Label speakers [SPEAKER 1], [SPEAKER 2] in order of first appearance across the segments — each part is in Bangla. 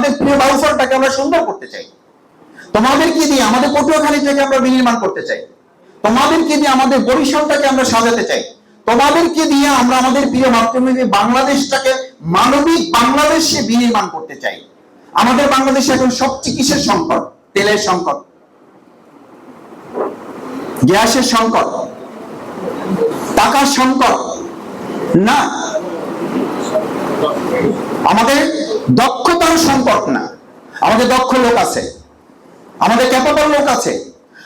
[SPEAKER 1] আমাদের প্রিয় বাউফলটাকে আমরা সুন্দর করতে চাই। তোমাদেরকে দিয়ে আমাদের পটুয়াখালীটাকে আমরা বিনির্মাণ করতে চাই। তোমাদেরকে দিয়ে আমাদের বরিশালটাকে আমরা সাজাতে চাই। তোমাদেরকে দিয়ে আমরা আমাদের প্রিয় মাতৃভূমি বাংলাদেশটাকে মানবিক বাংলাদেশে বিনির্মাণ করতে চাই। আমাদের বাংলাদেশে এখন সবচেয়ে কিসের সংকট? তেলের সংকট। গ্যাসের সংকট। টাকার সংকট। না। আমাদের দক্ষতার সম্পর্ক না। আমাদের দক্ষ লোক আছে। আমাদের ক্যাপাবল লোক আছে।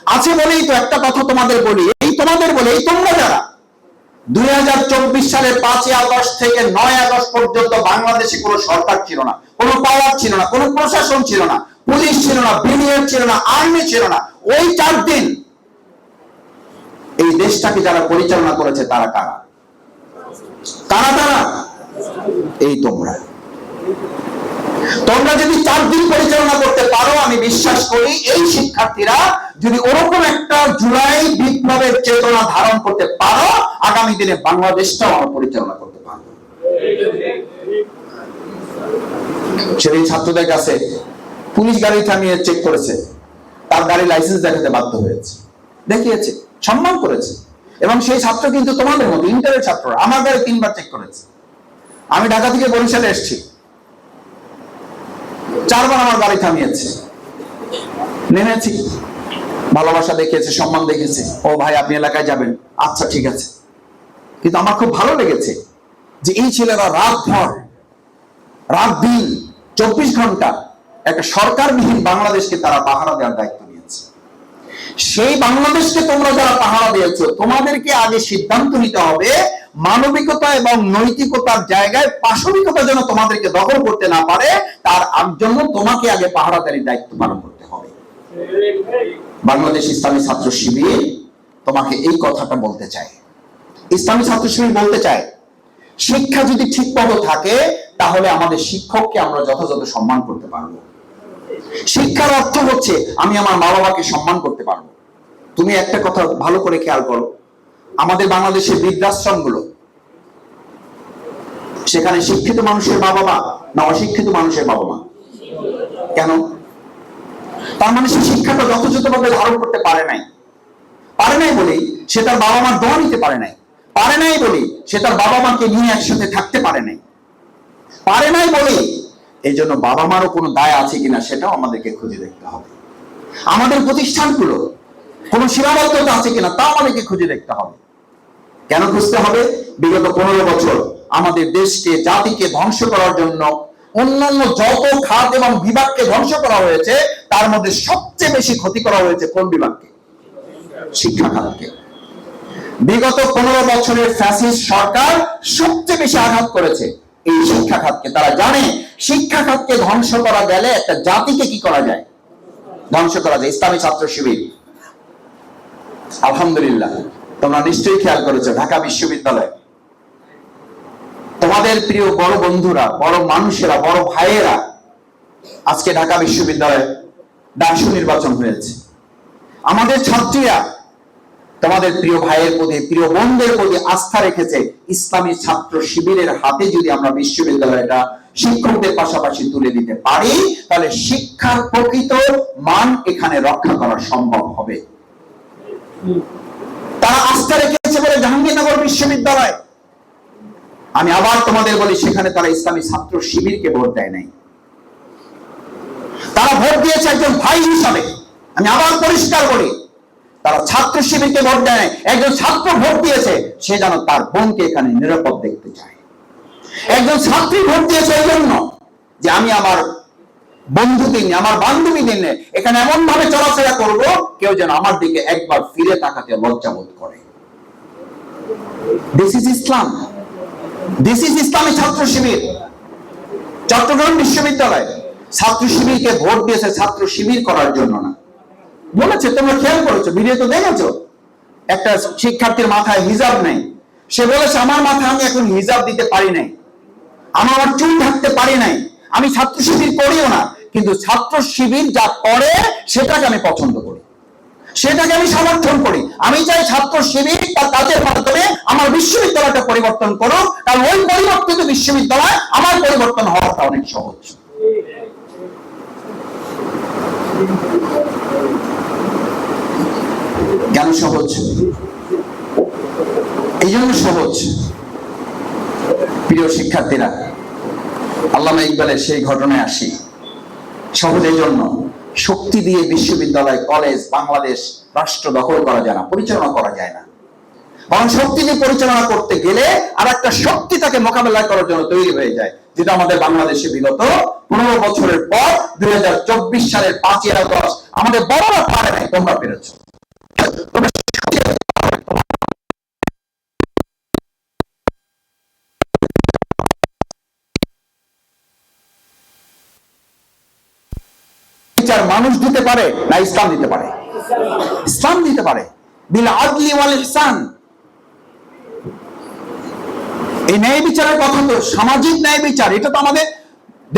[SPEAKER 1] আছে বলেই তো একটা কথা তোমাদের বলি। এই তোমাদের বলে, এই তোমরা যারা দুই হাজার চব্বিশ সালের পাঁচই আগস্ট থেকে নয় আগস্ট পর্যন্ত বাংলাদেশে কোনো সরকার ছিল না, কোনো পাওয়ার ছিল না, কোনো প্রশাসন ছিল না, পুলিশ ছিল না বিডিআর ছিল না, আর্মি ছিল না, ওই চার দিন এই দেশটাকে যারা পরিচালনা করেছে তারা কারা? কারা তারা? এই তোমরা। তোমরা যদি চার দিন পরিচালনা করতে পারো, আমি বিশ্বাস করি এই শিক্ষার্থীরা যদি ওরকম একটা জুলাই বিপ্লবের চেতনা ধারণ করতে পারো, আগামী দিনে বাংলাদেশটাও আমরা পরিচালনা করতে পারব। সেই ছাত্রদের কাছে পুলিশ গাড়ি থামিয়ে চেক করেছে। তার গাড়ি লাইসেন্স দেখাতে বাধ্য হয়েছে। দেখিয়েছে, সম্মান করেছে। এবং সেই ছাত্র কিন্তু তোমাদের মতো ইন্টারের ছাত্ররা আমার গাড়ি তিনবার চেক করেছে। আমি ঢাকা থেকে বরিশালে এসেছি। চারবার আমার গাড়ি থামিয়েছে। নেমেছি। ভালোবাসা দেখিয়েছে, সম্মান দেখেছে ও ভাই, আপনি এলাকায় যাবেন। আচ্ছা ঠিক আছে। কিন্তু আমার খুব ভালো লেগেছে যে এই ছেলেরা রাত ভর রাত দিন চব্বিশ ঘণ্টা একটা সরকারবিহীন বাংলাদেশকে তারা পাহারা দেওয়ার দায়িত্ব নিয়েছে। সেই বাংলাদেশকে তোমরা যারা পাহারা দিয়েছ, তোমাদেরকে আগে সিদ্ধান্ত নিতে হবে মানবিকতা এবং নৈতিকতার জায়গায় পাশবিকতা যেন তোমাদেরকে দখল করতে না পারে, তার জন্য তোমাকে আগে পাহারাদারির দায়িত্ব পালন করতে হবে। বাংলাদেশ ইসলামী ছাত্র শিবির তোমাকে এই কথাটা বলতে চায়। ইসলামী ছাত্র শিবির বলতে চায়, শিক্ষা যদি ঠিকমতো থাকে, তাহলে আমাদের শিক্ষককে আমরা যথাযথ সম্মান করতে পারব। শিক্ষার অর্থ হচ্ছে, আমি আমার মা বাবাকে সম্মান করতে পারব। তুমি একটা কথা ভালো করে খেয়াল করো আমাদের বাংলাদেশের বৃদ্ধাশ্রমগুলো, সেখানে শিক্ষিত মানুষের মা বাবা না অশিক্ষিত মানুষের বাবা মা কেন? তার মানে সে শিক্ষাটা যথাযথভাবে ধারণ করতে পারে নাই। পারে নাই বলেই সে তার বাবা মার দোয়া নিতে পারে নাই। পারে নাই বলেই সে তার বাবা মাকে নিয়ে একসাথে থাকতে পারে নাই। পারে নাই বলেই এই জন্য বাবা মারও কোনো দায় আছে কিনা সেটাও আমাদেরকে খুঁজে দেখতে হবে। আমাদের প্রতিষ্ঠানগুলো কোনো সীমাবদ্ধতা আছে কিনা তা আমাদেরকে খুঁজে দেখতে হবে। কেন খুঁজতে হবে? বিগত পনেরো বছর আমাদের দেশকে, জাতিকে ধ্বংস করার জন্য অন্যান্য যত খাত এবং বিভাগকে ধ্বংস করা হয়েছে, তার মধ্যে সবচেয়ে বেশি ক্ষতি করা হয়েছে কোন বিভাগকে? শিক্ষা খাতকে। বিগত পনেরো বছরের ফ্যাসিস্ট সরকার সবচেয়ে বেশি আঘাত করেছে এই শিক্ষা খাতকে। তারা জানে শিক্ষা খাতকে ধ্বংস করা গেলে একটা জাতিকে কি করা যায়? ধ্বংস করা যায়। ইসলামী ছাত্র শিবির। আলহামদুলিল্লাহ। তোমরা নিশ্চয়ই খেয়াল করেছ ঢাকা বিশ্ববিদ্যালয়। তোমাদের প্রিয় বড় বন্ধুরা, বড় মানুষেরা, বড় ভাইয়েরা আজকে ঢাকা বিশ্ববিদ্যালয়ে ডাকসু নির্বাচন হয়েছে। আমাদের ছাত্রীরা তোমাদের প্রিয় ভাইয়ের প্রতি, প্রিয় বোনদের প্রতি আস্থা রেখেছে ইসলামী ছাত্র শিবিরের হাতে যদি আমরা বিশ্ববিদ্যালয়টা শিক্ষকদের পাশাপাশি তুলে দিতে পারি, তাহলে শিক্ষার প্রকৃত মান এখানে রক্ষা করা সম্ভব হবে। তারা আস্থা রেখেছে বলে জাহাঙ্গীরনগর বিশ্ববিদ্যালয়। আমি আবার তোমাদের বলি, সেখানে তারা ইসলামী ছাত্র শিবিরকে ভোট দেয় নাই। তারা ভোট দিয়েছে একজন ভাই হিসাবে। আমি আবার পরিষ্কার বলি, তারা ছাত্র শিবিরকে ভোট দেয় নাই। একজন ছাত্র ভোট দিয়েছে, সে যেন তার বোনকে এখানে নিরাপদ দেখতে চায়। একজন ছাত্রী ভোট দিয়েছে এই জন্য যে আমি আমার বন্ধুকে নিয়ে, আমার বান্ধবীদের নিয়ে, এখানে এমন ভাবে চলাফেরা করব, কেউ যেন আমার দিকে একবার ফিরে তাকাতে লজ্জাবোধ করে। This is Islam this is Islami Chhatra Shibir. Chittagong বিশ্ববিদ্যালয় ছাত্র শিবিরকে ভোট দিয়েছে ছাত্র শিবির করার জন্য না। বলেছে, তোমরা খেয়াল করেছ, ভিডিও তো দেখেছ? একটা শিক্ষার্থীর মাথায় হিজাব নেই। সে বলেছে, আমার মাথায় আমি এখন হিজাব দিতে পারি নাই। আমি আমার চুল ঢাকতে পারি নাই। আমি ছাত্র শিবির করিও না। কিন্তু ছাত্র শিবির যা করে, সেটাকে আমি পছন্দ করি। সেটাকে আমি সমর্থন করি। আমি চাই ছাত্র শিবির তার কাজের মাধ্যমে আমার বিশ্ববিদ্যালয়টা পরিবর্তন করুক, কারণ ওই পরিবর্তিত বিশ্ববিদ্যালয় আমার পরিবর্তন হওয়াটা অনেক সহজ। কেন সহজ? এই জন্য সহজ। প্রিয় শিক্ষার্থীরা, আল্লামা ইকবালের সেই ঘটনায় আসি। এই জন্য শক্তি দিয়ে বিশ্ববিদ্যালয়, কলেজ, বাংলাদেশ রাষ্ট্র দখল করা যায় না, পরিচালনা করা যায় না। বরং শক্তি দিয়ে পরিচালনা করতে গেলে আর একটা শক্তি তাকে মোকাবেলা করার জন্য তৈরি হয়ে যায়, যেটা আমাদের বাংলাদেশে বিগত পনেরো বছরের পর দু হাজার চব্বিশ সালের পাঁচই আগস্ট আমাদের বড়রা পারে নাই, তোমরা পেরেছ। বিচার মানুষ দিতে পারে না ইসলাম দিতে পারে? ইসলাম দিতে পারে। বিল আদলি ওয়াল ইহসান। এই ন্যায় বিচারের কথা তো, সামাজিক ন্যায় বিচার, এটা তো আমাদের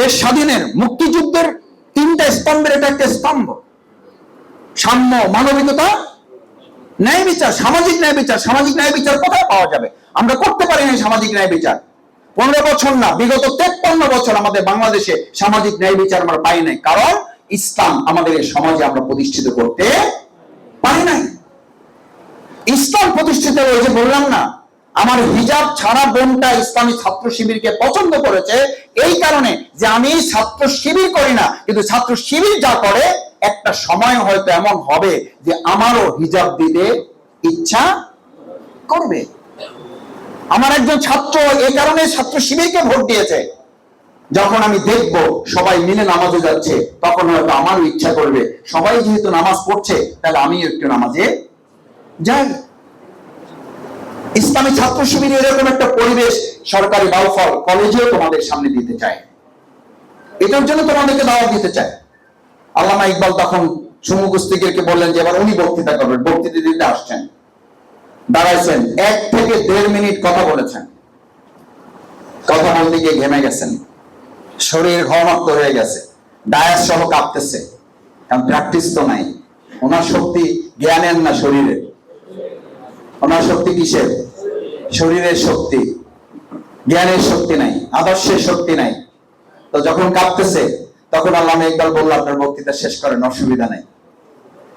[SPEAKER 1] দেশ স্বাধীনের, মুক্তিযুদ্ধের তিনটা স্তম্ভের, এটা একটা স্তম্ভ। সাম্য, মানবিকতা, ন্যায় বিচার, সামাজিক ন্যায় বিচার, সামাজিক ন্যায় বিচার কোথায় পাওয়া যাবে? আমরা করতে পারি না সামাজিক ন্যায় বিচার। পনেরো বছর না, বিগত তেপ্পান্ন বছর আমাদের বাংলাদেশে সামাজিক ন্যায় বিচার আমরা পাই নাই। কারণ ইসলাম আমাদের সমাজে আমরা প্রতিষ্ঠিত করতে পারি নাই। ইসলাম প্রতিষ্ঠিত যে বললাম না, আমার হিজাব ছাড়া বোনটা ইসলামী ছাত্র শিবিরকে পছন্দ করেছে এই কারণে যে আমি ছাত্র শিবির করি না, কিন্তু ছাত্র শিবির যা করে, একটা সময় হয়তো এমন হবে যে আমারও হিজাব দিতে ইচ্ছা করবে। আমার একজন ছাত্র এই কারণে ছাত্র শিবিরকে ভোট দিয়েছে। যখন আমি দেখব সবাই মিলে নামাজে যাচ্ছে, তখন হয়তো আমারও ইচ্ছা করবে। সবাই যেহেতু নামাজ পড়ছে, তাহলে আমিও একটু নামাজে যাই। ইসলামী ছাত্র শিবির এরকম একটা পরিবেশ সরকারি বাউফল কলেজেও তোমাদের সামনে দিতে চায়। এটার জন্য তোমাদেরকে দাওয়াত দিতে চায়। আল্লামা ইকবাল তখন সুমুকুস্তিকে বললেন যে, এবার উনি বক্তৃতা করবেন, বক্তৃতা দিতে আসছেন। দাঁড়াইছেন, এক থেকে দেড় মিনিট কথা বলেছেন। কথা বলতে গিয়ে ঘেমে গেছেন। শরীর ঘনত্ব হয়ে গেছে। ডায়াস সহ কাঁপতেছে। কারণ প্র্যাকটিস তো নাই। ওনার শক্তি জ্ঞানের না শরীরের? ওনার শক্তি কিসের? শরীরের শক্তি। জ্ঞানের শক্তি নাই, আদর্শের শক্তি নাই। তো যখন কাঁপতেছে, তখন আল্লাহ ইকবাল বলল আপনার বক্তৃতা শেষ করেন, অসুবিধা নাই।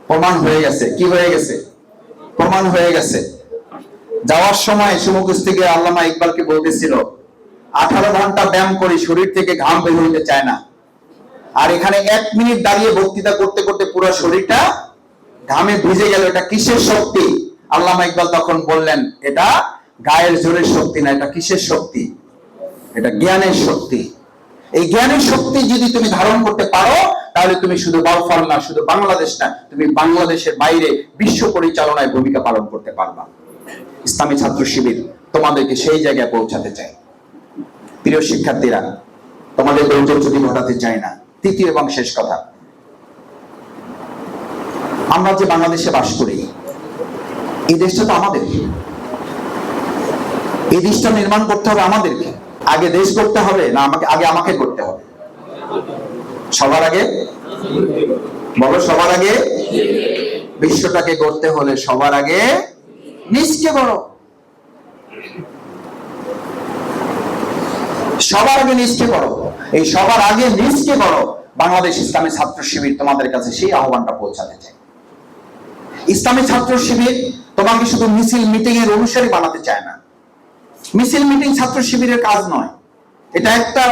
[SPEAKER 1] প্রমাণ হয়ে গেছে। কি হয়ে গেছে? প্রমাণ হয়ে গেছে। যাওয়ার সময় সুমুখস্থিকে আল্লামা ইকবালকে বলতেছিল আঠারো ঘণ্টা ব্যায়াম করে, শরীর থেকে ঘাম বের হইতে চায় না। আর এখানে এক মিনিট দাঁড়িয়ে বক্তৃতা করতে করতে পুরো শরীরটা ঘামে ভিজে গেল। এটা কিসের শক্তি? আল্লামা ইকবাল তখন বললেন, এটা গায়ের জোরের শক্তি না, এটা কিসের শক্তি? এটা জ্ঞানের শক্তি। এই জ্ঞানের শক্তি যদি তুমি ধারণ করতে পারো, তাহলে তুমি শুধু বাউফল না, শুধু বাংলাদেশ না, তুমি বাংলাদেশের বাইরে বিশ্ব পরিচালনায় ভূমিকা পালন করতে পারবা। ইসলামী ছাত্র শিবির তোমাদেরকে সেই জায়গায় পৌঁছাতে চাই। প্রিয় শিক্ষার্থীরা, তোমাদের ধৈর্য যদি ঘটাতে চাই না, তৃতীয় এবং শেষ কথা, আমরা যে বাংলাদেশে বাস করি, এই দেশটা তো আমাদের। এই দেশটা নির্মাণ করতে হবে আমাদেরকে। আগে দেশ করতে হবে না আমাকে, আগে আমাকে করতে হবে? সবার আগে? বলো সবার আগে? বিশ্বটাকে গড়তে হলে সবার আগে নিজকে বড় সবার আগে নিজকে করো। এই সবার আগে নিজকে করো, বাংলাদেশ ইসলামী ছাত্র শিবির তোমাদের কাছে সেই আহ্বানটা পৌঁছাতে চাই। ইসলামী ছাত্র শিবির তোমাকে শুধু মিছিল মিটিং এর অনুসারী বানাতে চায় না। মিছিল মিটিং ছাত্র শিবিরের কাজ নয়। এটা একটা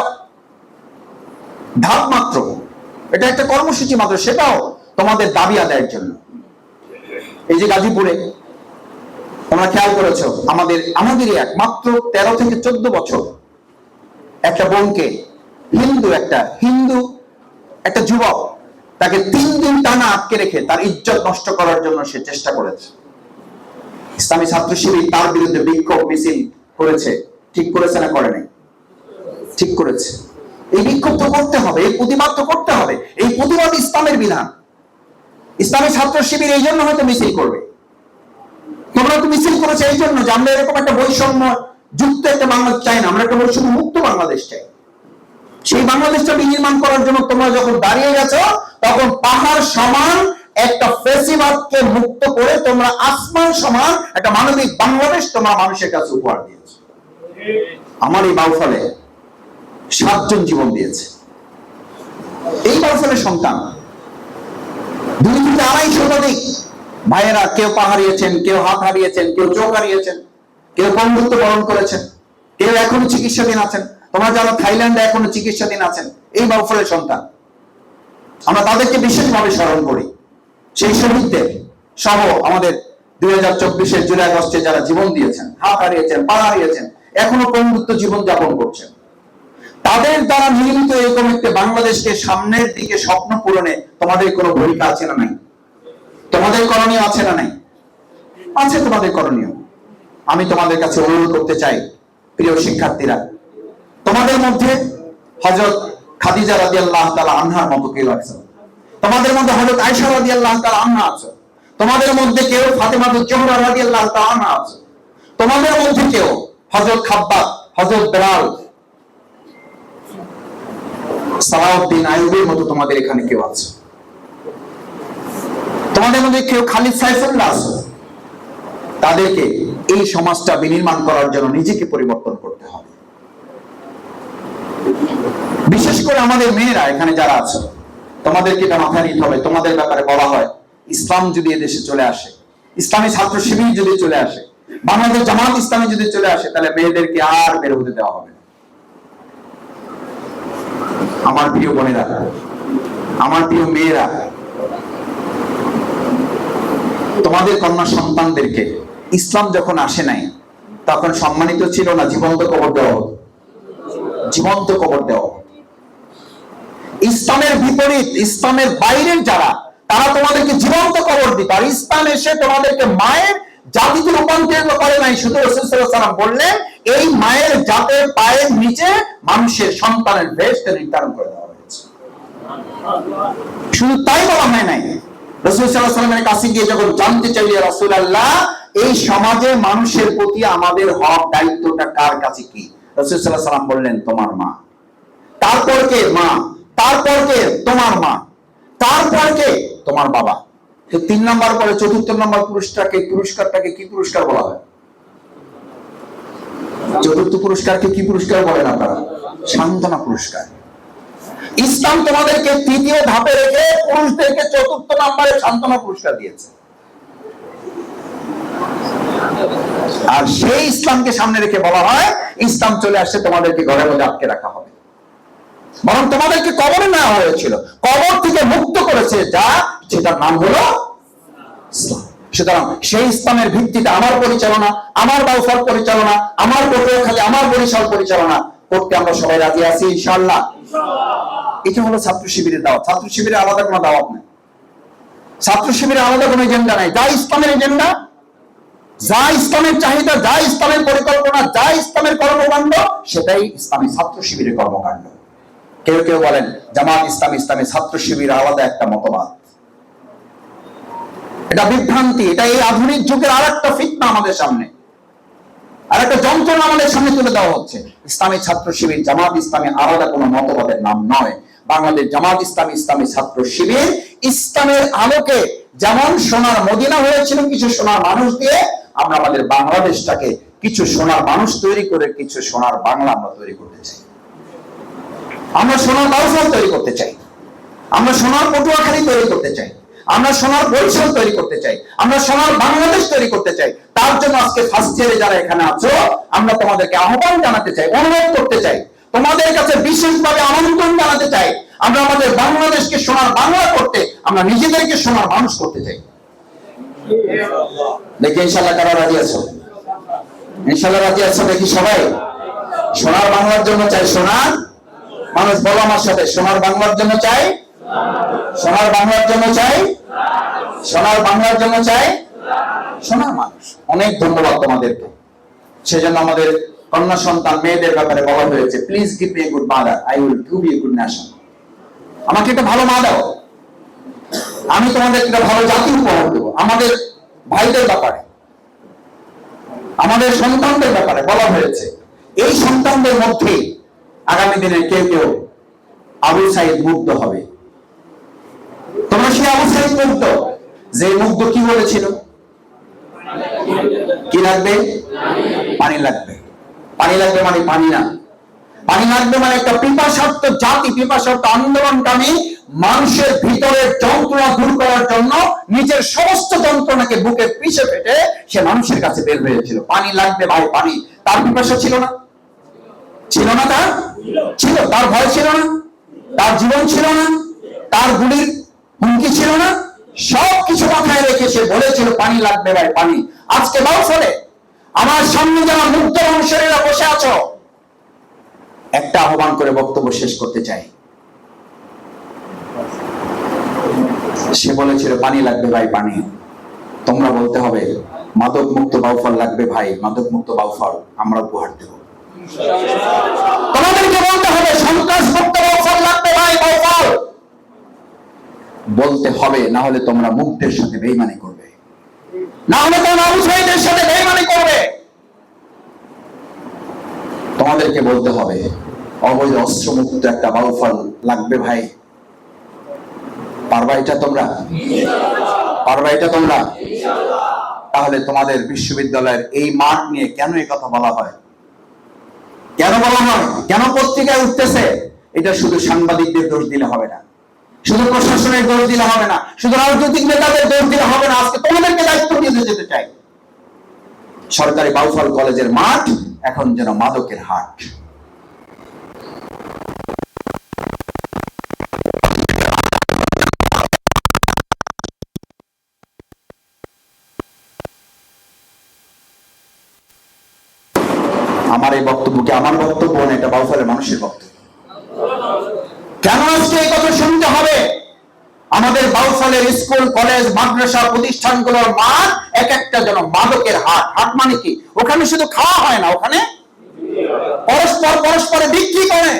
[SPEAKER 1] ধাপ মাত্র। এটা একটা কর্মসূচি মাত্র, সেটাও তোমাদের দাবি আদায়ের জন্য। এই যে গাজীপুরে, তোমরা খেয়াল করেছ, আমাদের আমাদেরই একমাত্র তেরো থেকে চোদ্দ বছর একটা বোনকে, হিন্দু একটা হিন্দু একটা যুবক, তাকে তিন দিন টানা আটকে রেখে তার ইজ্জত নষ্ট করার জন্য সে চেষ্টা করেছে। ইসলামী ছাত্র শিবির তার বিরুদ্ধে বিক্ষোভ, মিছিল করেছে। ঠিক করেছে না করে নাই? ঠিক করেছে। এই বিক্ষোভ তো করতে হবে, এই প্রতিবাদ তো করতে হবে। এই প্রতিবাদ ইসলামের বিধান। ইসলামী ছাত্র শিবির এই জন্য হয়তো মিছিল করবে। তোমরা তো মিছিল করেছে এই জন্য যে আমরা এরকম একটা বৈষম্য যুক্ত একটা বাংলাদেশ চাই না, আমরা একটা বৈষম্য মুক্ত বাংলাদেশ চাই। সেই বাংলাদেশটা বিনির্মাণ করার জন্য তোমরা যখন দাঁড়িয়ে গেছো, তখন পাহাড় সমান, একটা ফেসিবাদকে মুক্ত করে তোমরা আসমান সমান, একটা মানবিক বাংলাদেশ তোমরা মানুষের কাছে উপহার দিয়েছ। আমার এই বাউফলে সাতজন জীবন দিয়েছে। এই বাউফলের সন্তান। দুই থেকে আড়াই শতাধিক ভাইয়েরা কেউ পা হারিয়েছেন কেউ হাত হারিয়েছেন, কেউ চোখ হারিয়েছেন। কেউ বন্ধুত্ব বরণ করেছেন, কেউ এখনও চিকিৎসাধীন আছেন। তোমরা জানো, থাইল্যান্ডে এখনও চিকিৎসাধীন আছেন, এই বাউফলের সন্তান। আমরা তাদেরকে বিশেষভাবে স্মরণ করি। সেই শহীদদের সহ আমাদের দুই হাজার চব্বিশের জুলাই আগস্টে যারা জীবন দিয়েছেন, হাত হারিয়েছেন, পা হারিয়েছেন, এখনও বন্ধুত্ব জীবন যাপন করছেন। তাদের দ্বারা নির্মিত এই কমিটিতে বাংলাদেশকে সামনের দিকে স্বপ্ন পূরণে তোমাদের কোনো ভূমিকা আছে না নাই? তোমাদের করণীয় আছে না নাই? আছে তোমাদের করণীয়। আমি তোমাদের কাছে অনুরোধ করতে চাই, প্রিয় শিক্ষার্থীরা। তোমাদের মধ্যে হজরত খাদিজা রাজি আল্লাহ তালা আনহার মতো কেউ আছে? তোমাদের মধ্যে হজরত আয়সা রাজি আল্লাহ তালা আনহা আছে? তোমাদের মধ্যে কেউ ফাতেমা জোহরা রাজি আল্লাহ তালা আনহা আছে? তোমাদের মধ্যে কেউ হজরত খাব্বাব হজরত বেলাল, সালাউদ্দিন আইয়ুবের মতো তোমাদের এখানে কেউ আছে? তোমাদের মধ্যে কেউ খালিদ সাইফুল্লাহ আছে? তাদেরকে এই সমাজটা বিনির্মাণ করার জন্য নিজেকে পরিবর্তন করতে হবে বিশেষ করে আমাদের মেয়েরা এখানে যারা আছে, তোমাদেরকে এটা মাথায় নিতে হবে, তোমাদের ব্যাপারে বলা হয়, ইসলাম যদি এদেশে চলে আসে, ইসলামী ছাত্র শিবির যদি চলে আসে, বাংলাদেশ জামাত ইসলামী যদি চলে আসে, তাহলে মেয়েদেরকে আর বের হতে দেওয়া হবে। আমার প্রিয় বোনেরা, আমার প্রিয় মেয়েরা, তোমাদের কন্যা সন্তানদেরকে ইসলাম যখন আসে নাই, তখন সম্মানিত ছিল না জীবন্ত কবর দেওয়া জীবন্ত কবর দেওয়া ইসলামের বিপরীত, ইসলামের বাইরের যারা, তারা তোমাদেরকে জীবন্ত কবর দিত। আর ইসলাম এসে তোমাদেরকে মায়ের জাতিতে রূপান্তরিত করে নাই। শুধু রসুলাম বললেন, এই মায়ের জাতের পায়ের নিচে মানুষের সন্তানের বেশটা নির্ধারণ করে দেওয়া হয়েছে। শুধু তাই বলা হয় নাই। রসুল কাছে গিয়ে যখন জানতে চাইলে রসুল আল্লাহ এই সমাজে মানুষের প্রতি আমাদের হক দায়িত্বটা কার কাছে কি? রসুল সাল্লাহ সাল্লাম বললেন, তোমার মা। তারপর কে মা? তারপর কে? তোমার মা। তারপর কে? তোমার বাবা। তিন নম্বর পরে, চতুর্থ নম্বর পুরস্কারকে, পুরস্কারটাকে কি পুরস্কার বলা হয়? চতুর্থ পুরস্কারকে কি পুরস্কার বলেন আপনারা সান্ত্বনা পুরস্কার। ইসলাম তোমাদেরকে তৃতীয় ধাপে রেখে পুরুষদেরকে চতুর্থ নম্বরে সান্ত্বনা পুরস্কার দিয়েছে। আর সেই ইসলামকে সামনে রেখে বলা হয়, ইসলাম চলে আসছে তোমাদেরকে ঘরের মধ্যে আটকে রাখা হবে। বরং তোমাদেরকে কবরে নেওয়া হয়েছিল। কবর থেকে মুক্ত করেছে যা, যেটার নাম হলো সুতরাং সেই ইসলামের ভিত্তিতে আমার পরিচালনা, আমার বাউফল পরিচালনা, আমার পটুয়াখালী, আমার বরিশাল পরিচালনা করতে আমরা সবাই রাজি আছি, ইনশাআল্লাহ। এটা হলো ছাত্র শিবিরের দাওয়াত। ছাত্র শিবিরের আলাদা কোনো দাওয়াত নেই। ছাত্র শিবিরের আলাদা কোনো এজেন্ডা নাই। যা ইসলামের এজেন্ডা যা ইসলামের চাহিদা, যা ইসলামের পরিকল্পনা, যা ইসলামের কর্মকাণ্ড, সেটাই ইসলামী ছাত্র শিবিরের কর্মকাণ্ড। কেউ কেউ বলেন, জামাত ইসলাম, ইসলামী ছাত্র শিবির আলাদা একটা মতবাদ। এটা বিভ্রান্তি, এটা এই আধুনিক যুগের আর একটা ফিতনা আমাদের সামনে। আর একটা যন্ত্রণা আমাদের সামনে তুলে দেওয়া হচ্ছে। ইসলামী ছাত্র শিবির, জামাত ইসলামী আলাদা কোনো মতবাদের নাম নয়। বাংলাদেশ জামাত ইসলামী ইসলামী ছাত্র শিবির। ইসলামের আলোকে যেমন সোনার মদিনা হয়েছিল, কিছু সোনার মানুষ দিয়ে আমরা আমাদের বাংলাদেশটাকে কিছু সোনার মানুষ তৈরি করে, কিছু সোনার বাংলা আমরা তৈরি করতে চাই। আমরা সোনার বাউফল তৈরি করতে চাই। আমরা সোনার পটুয়াখালী তৈরি করতে চাই। আমরা সোনার বরিশাল তৈরি করতে চাই। আমরা সোনার বাংলাদেশ তৈরি করতে চাই। তার জন্য আজকে ফার্স্ট ইয়ারে যারা এখানে আছো, আমরা তোমাদেরকে আহ্বান জানাতে চাই, অনুরোধ করতে চাই তোমাদের কাছে বিশেষভাবে আমন্ত্রণ জানাতে চাই। আমরা আমাদের বাংলাদেশকে সোনার বাংলা করতে, আমরা নিজেদেরকে সোনার মানুষ করতে চাই। দেখি ইনশাল্লাহ কারা রাজি আছো? ইনশাল্লাহ রাজি আছো দেখি সবাই? সোনার বাংলার জন্য চাই সোনার মানুষ, বলো আমার সাথে, সোনার বাংলার জন্য চাই? সোনার বাংলার জন্য চাই? সোনার বাংলার জন্য চাই? সোনার মানুষ। অনেক ধন্যবাদ তোমাদেরকে। সেজন্য আমাদের কন্যা সন্তান মেয়েদের ব্যাপারে বলা হয়েছে please give me a good mother I will give you good nation আমাকে একটা ভালো মা দাও। আমি তোমাদের একটা ভালো জাতি উপহার দেবো। আমাদের ভাইদের ব্যাপারে, আমাদের সন্তানদের ব্যাপারে বলা হয়েছে। এই সন্তানদের মধ্যে আগামী দিনে কেউ কেউ আবু সাইদ মুগ্ধ হবে? তোমরা সেই আবু সাইদ মুগ্ধ? যে মুগ্ধ কি বলেছিল? কি লাগবে? পানি লাগবে। পানি লাগবে মানে পানি না। পানি লাগবে মানে একটা পিপাসার্থ জাতি, পিপাসার্থ আন্দোলনকামী মানুষের ভিতরের যন্ত্রণা দূর করার জন্য নিজের সমস্ত যন্ত্রণাকে বুকে পিছে ফেটে সে মানুষের কাছে বের হয়েছিল পানি লাগবে ভাই, পানি। তার পিপাসা ছিল না। ছিল না তার? ছিল। তার ভয় ছিল না। তার জীবন ছিল না। তার গুলির হুমকি ছিল না। সব কিছু মাথায় রেখে সে বলেছিল, পানি লাগবে ভাই, পানি। আজকে বাউ ফলে আমার সামনে যারা মুক্ত অনুসারীরা বসে আছো, একটা আহ্বান করে বক্তব্য শেষ করতে চাই। সে বলেছিল, পানি লাগবে ভাই, পানি। তোমরা বলতে হবে, মাদক মুক্ত বাউফল লাগবে ভাই, মাদক মুক্ত বাউফল আমরা উপহার দেব। তোমাদেরকে বলতে হবে সন্ত্রাস মুক্ত বাউফল লাগবে ভাই, বাউফল। বলতে হবে, না হলে তোমরা মুক্তের সাথে বেইমানি করবে। না হলে তোমরা আবু সাইদের সাথে বেইমানি করবে। তোমাদেরকে বলতে হবে, অবৈধ অস্ত্র মুক্ত একটা বাউফল লাগবে ভাই। পারবা এটা তোমরা? পারবা এটা তোমরা? তাহলে তোমাদের বিশ্ববিদ্যালয়ের এই মাঠ নিয়ে কেন এই কথা বলা হয়? কেন বলা হয়? কেন পত্রিকায় উঠতেছে? এটা শুধু সাংবাদিকদের দোষ দিলে হবে না। শুধু প্রশাসনের দোষ দিলে হবে না, শুধু রাজনৈতিক নেতাদের দোষ দিলে হবে না, আজকে তোমাদেরকে দায়িত্ব নিয়ে যেতে চাই। সরকারি বাউফল কলেজের মাঠ এখন যেন মাদকের হাট। আমার এই বক্তব্যকে আমার বক্তব্য না এটা বাউফলের মানুষের বক্তব্য? কেন আজকে এই কথা শুনতে হবে। আমাদের বাউফলের স্কুল, কলেজ, মাদ্রাসা প্রতিষ্ঠানগুলোর মাঠ এক একটা যেন মাদকের হাট হাট মানে কি? ওখানে শুধু খাওয়া হয় না, ওখানে পরস্পর পরস্পরে বিক্রি করে।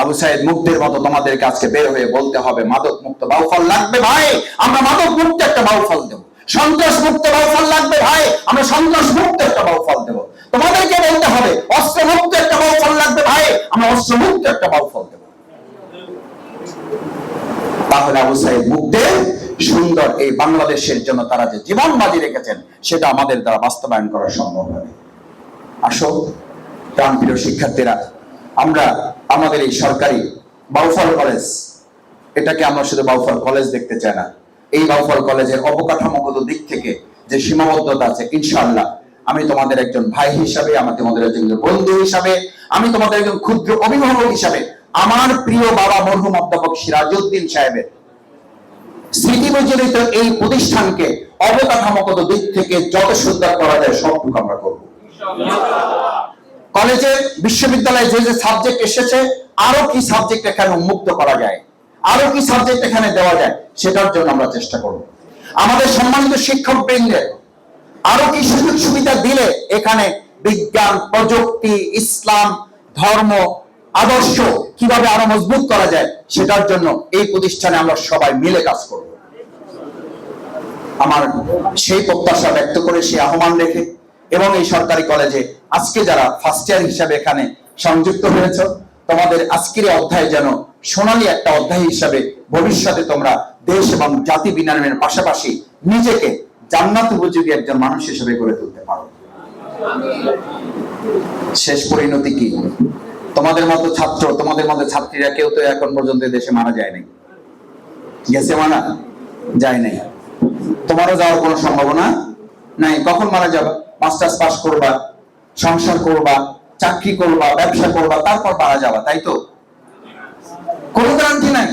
[SPEAKER 1] আবু সাহেব মুক্তের মতো তোমাদেরকে আজকে বের হয়ে বলতে হবে মাদক মুক্ত বাউফল লাগবে ভাই, আমরা মাদক মুক্ত একটা বাউফল দেব। সন্ত্রাস মুক্ত বাউফল লাগবে ভাই, আমরা সন্ত্রাস মুক্ত একটা বাউফল দেব। তোমাদেরকে বলতে হবে অস্ত্র মুক্ত একটা বাউফল লাগবে ভাই, আমরা অস্ত্র মুক্ত একটা বাউফল দেব। তাহলে আবু সাইদ মুক্তের সুন্দর এই বাংলাদেশের জন্য তারা যে জীবন বাজি রেখেছেন, সেটা আমাদের দ্বারা বাস্তবায়ন করা সম্ভব হবে। আসো, প্রাণপ্রিয় শিক্ষার্থীরা, আমরা আমাদের এই সরকারি বাউফল কলেজ, এটাকে আমরা শুধু বাউফল কলেজ দেখতে চাই না, এই বাউফল কলেজের অবকাঠামোগত দিক থেকে যে সীমাবদ্ধতা আছে, ইনশাআল্লাহ আমি তোমাদের একজন ভাই হিসাবে, আমি তোমাদের একজন বন্ধু হিসাবে, আমি তোমাদের একজন ক্ষুদ্র অভিভাবক হিসাবে, আমার প্রিয় বাবা মরহুম অধ্যাপক সিরাজউদ্দিন সাহেবের স্মৃতি বিজড়িত এই প্রতিষ্ঠানকে অবকাঠামোগত দিক থেকে যত সুন্দর করা যায়, সবটুকু আমরা করব। কলেজে, বিশ্ববিদ্যালয়ে যে যে সাবজেক্ট এসেছে, আরও কি সাবজেক্ট এখানে উন্মুক্ত করা যায়? আরও কি সাবজেক্ট এখানে দেওয়া যায়? সেটার জন্য আমরা চেষ্টা করব। আমাদের সম্মানিত শিক্ষক বৃন্দের আরও কি সুযোগ সুবিধা দিলে এখানে বিজ্ঞান, প্রযুক্তি, ইসলাম, ধর্ম, আদর্শ কীভাবে আরও মজবুত করা যায় সেটার জন্য এই প্রতিষ্ঠানে আমরা সবাই মিলে কাজ করব। আমার সেই প্রত্যাশা ব্যক্ত করে সেই আহ্বান রেখে এবং এই সরকারি কলেজে আজকে যারা ফার্স্ট ইয়ার হিসাবে এখানে সংযুক্ত হয়েছে, তোমাদের আজকের অধ্যায় যেন সোনালী একটা অধ্যায় হিসাবে ভবিষ্যতে তোমরা দেশ এবং জাতি বিনির্মাণের পাশাপাশি নিজেকে জান্নাত উপযোগী একজন মানুষ হিসেবে গড়ে তুলতে পারো। শেষ পরিণতি কি? তোমাদের মতো ছাত্র, তোমাদের মতো ছাত্রীরা কেউ তো এখন পর্যন্ত দেশে মারা যায় নাই। গেছে মারা? যায় নাই। তোমারও যাওয়ার কোনো সম্ভাবনা নাই। কখন মারা যাবা? মাস্টার্স পাস করবা, সংসার করবা, চাকরি করবা, ব্যবসা করবা, তারপর মারা যাবা, তাই তো? কোনো গ্যারান্টি নাই।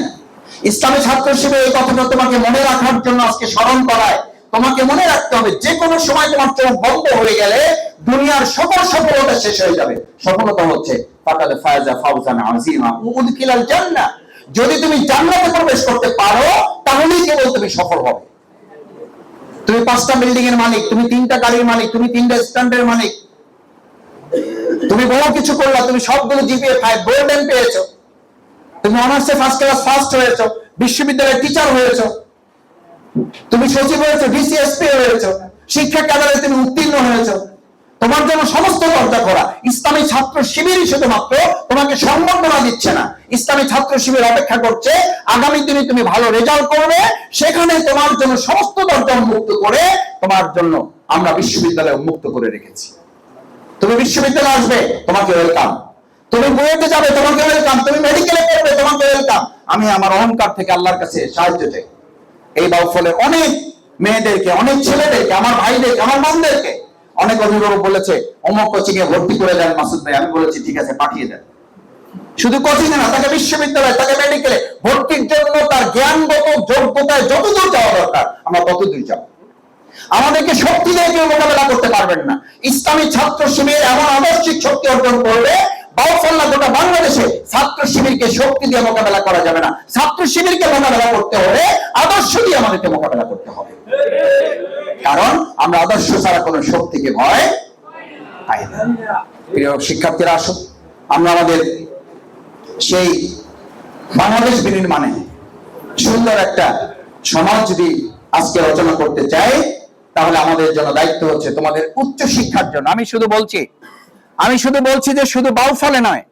[SPEAKER 1] ইসলামী ছাত্র হিসেবে এই কথাটা তোমাকে মনে রাখার জন্য আজকে স্মরণ করায়। তোমাকে মনে রাখতে হবে যে কোনো সময় তোমার চোখ বন্ধ হয়ে গেলে দুনিয়ার সকল সফলতা শেষ হয়ে যাবে। সফলতা হচ্ছে, ফাকাদ ফায়জা ফাউজান আজিমা উদকিলাল জান্নাহ। যদি তুমি জান্নাতে প্রবেশ করতে পারো, তাহলেই কেবল তুমি সফল হবে। তুমি পাঁচটা বিল্ডিং এর মালিক, তুমি তিনটা গাড়ির মালিক, তুমি তিনটা স্ট্যান্ডের মালিক। তুমি বড় কিছু করলা, তুমি সবগুলো জিপিএ ফাইভ গোল্ডেন পেয়েছ। তুমি অনার্সে ফার্স্ট ক্লাস ফার্স্ট হয়েছো, বিশ্ববিদ্যালয়ের টিচার হয়েছো। তুমি সচিব হয়েছো ডিসিএসপি হয়েছো শিক্ষা কাদারে তুমি উত্তীর্ণ হয়েছো। তোমার জন্য সমস্ত দরজা করা ইসলামী ছাত্র শিবিরই শুধুমাত্র তোমাকে সম্বর্ধনা দিচ্ছে না। ইসলামী ছাত্র শিবির অপেক্ষা করছে, আগামী দিনে তুমি ভালো রেজাল্ট করবে। সেখানে তোমার জন্য সমস্ত দরজা উন্মুক্ত করে তোমার জন্য আমরা বিশ্ববিদ্যালয় উন্মুক্ত করে রেখেছি। তুমি বিশ্ববিদ্যালয়ে আসবে, তোমাকে ওয়েলকাম তুমি বুয়েটে যাবে, তোমাকে ওয়েলকাম তুমি মেডিকেলে পড়বে, তোমাকে ওয়েলকাম আমি আমার অহংকার থেকে আল্লাহর কাছে সাহায্য চাই। এই ফলে অনেক মেয়েদেরকে, অনেক ছেলেদেরকে, আমার ভাইদেরকে, আমার বোনদেরকে অনেক অভিভাবক বলেছে, অমুক কোচিং এ ভর্তি করে দেন মাসুদ ভাই। আমি বলেছি, ঠিক আছে, পাঠিয়ে দেন। শুধু কোচিং না, তাকে বিশ্ববিদ্যালয়, তাকে মেডিকেলে ভর্তির জন্য তার জ্ঞানগত যোগ্যতায় যতদূর যাওয়া দরকার, আমরা ততদূর যাব। আমাদেরকে শক্তি দিয়ে কেউ মোকাবেলা করতে পারবেন না। ইসলামী ছাত্র শিবির এমন আদর্শিক শক্তি অর্জন করবে বাংলাদেশে ছাত্র শিবিরকে শক্তি দিয়ে মোকাবেলা করা যাবে না। ছাত্র শিবিরকে মোকাবেলা করতে আদর্শ দিয়ে আমাদেরকে মোকাবেলা করতে হবে। কারণ আমরা আদর্শ ছাড়া কোনো শক্তিকে ভয় পাই না। প্রিয় শিক্ষার্থীরা, আসুন। আমরা আমাদের সেই বাংলাদেশ বিনির্মাণে সুন্দর একটা সমাজ যদি আজকে রচনা করতে চাই, তাহলে আমাদের জন্য দায়িত্ব হচ্ছে তোমাদের উচ্চ শিক্ষার জন্য। আমি শুধু বলছি আমি শুধু বলছি যে শুধু বাউফলে নয়,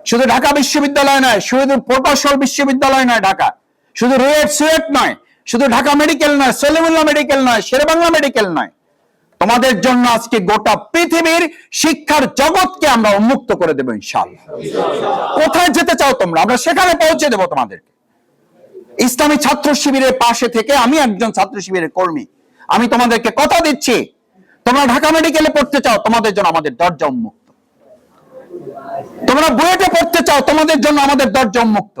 [SPEAKER 1] শুধু ঢাকা বিশ্ববিদ্যালয় নয়, শুধু প্রকৌশল বিশ্ববিদ্যালয় নয় ঢাকা, শুধু রুয়েট সুয়েট নয়, শুধু ঢাকা মেডিকেল নয়, সলিমুল্লাহ মেডিকেল নয়, শেরবাংলা মেডিকেল নয়। তোমাদের জন্য আজকে গোটা পৃথিবীর শিক্ষার জগৎকে আমরা উন্মুক্ত করে দেবো ইনশাআল্লাহ। কোথায় যেতে চাও তোমরা? আমরা সেখানে পৌঁছে দেবো তোমাদেরকে। ইসলামী ছাত্র শিবিরের পাশে থেকে আমি একজন ছাত্র শিবিরের কর্মী। আমি তোমাদেরকে কথা দিচ্ছি। তোমরা ঢাকা মেডিকেলে পড়তে চাও, তোমাদের জন্য আমাদের দরজা উন্মুক্ত। তোমরা বুয়েটে পড়তে চাও, তোমাদের জন্য আমাদের দরজা উন্মুক্ত।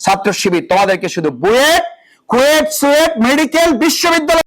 [SPEAKER 1] ছাত্র শিবির, তোমাদেরকে শুধু বুয়েট, কুয়েট, সুয়েট, মেডিকেল, বিশ্ববিদ্যালয়